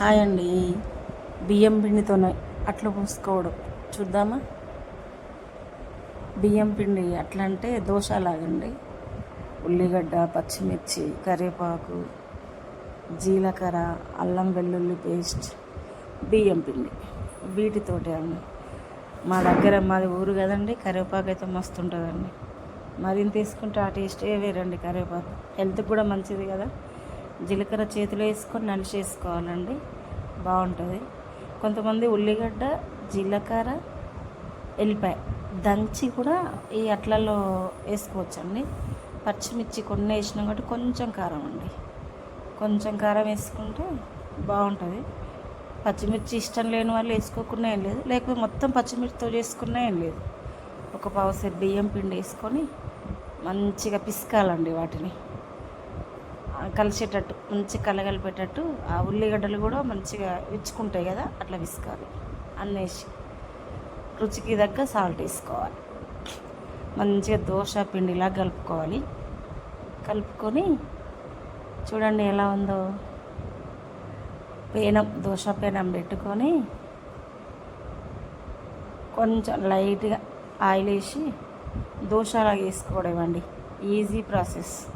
Hi అండి. బియ్యం పిండితోనే అట్లా పోసుకోవడం. చూద్దామా? బియ్యం పిండి అట్లా అంటే దోశ లాగండి ఉల్లిగడ్డ పచ్చిమిర్చి కరివేపాకు జీలకర్ర అల్లం వెల్లుల్లి పేస్ట్ బియ్యం పిండి. వీటితోటి అండి. మా దగ్గర మాది ఊరు కదండి కరివేపాకు అయితే మస్తు ఉంటుందండి. మరిన్ని తీసుకుంటే ఆ టేస్టే వేరండి కరివేపాకు. హెల్త్కి కూడా మంచిది కదా. జీలకర్ర చేతిలో వేసుకొని నలిసి వేసుకోవాలండి. బాగుంటుంది. కొంతమంది ఉల్లిగడ్డ జీలకర్ర ఎల్లిపాయ దంచి కూడా ఈ అట్లలో వేసుకోవచ్చండి. పచ్చిమిర్చి కొన్ని వేసినాం కాబట్టి కొంచెం కారం అండి. కొంచెం కారం వేసుకుంటే బాగుంటుంది. పచ్చిమిర్చి ఇష్టం లేని వాళ్ళు వేసుకోకుండా ఏం లేదు. లేకపోతే మొత్తం పచ్చిమిర్చితో చేసుకున్నా ఏం లేదు. ఒక పావుసేరు బియ్యం పిండి వేసుకొని మంచిగా పిసకాలండి వాటిని. కలిసేటట్టు మంచి కలగలిపేటట్టు ఆ ఉల్లిగడ్డలు కూడా మంచిగా విచ్చుకుంటాయి కదా అట్లా విసుకాలి. అన్నేసి రుచికి తగ్గ సాల్ట్ వేసుకోవాలి. మంచిగా దోశ పిండిలా కలుపుకోవాలి. కలుపుకొని చూడండి ఎలా ఉందో. పేనం దోశ పేనం పెట్టుకొని కొంచెం లైట్గా ఆయిల్ వేసి దోశలాగా వేసుకోవడం అండి ఈజీ ప్రాసెస్.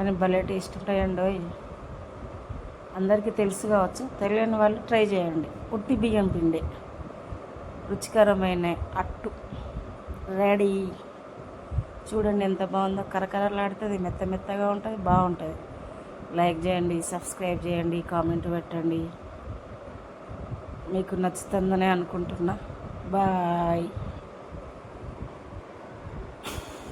కానీ భలే టేస్ట్ ఉంటాయండి ఓయ్. అందరికీ తెలుసు కావచ్చు. తెలియని వాళ్ళు ట్రై చేయండి. ఉట్టి బియ్యం పిండి. రుచికరమైన అట్టు. రెడీ. చూడండి ఎంత బాగుందో. కరకరలాడుతుంది. మెత్త మెత్తగా ఉంటుంది. బాగుంటుంది. లైక్ చేయండి సబ్స్క్రైబ్ చేయండి కామెంట్ పెట్టండి. మీకు నచ్చుతుందనే అనుకుంటున్నా. బాయ్.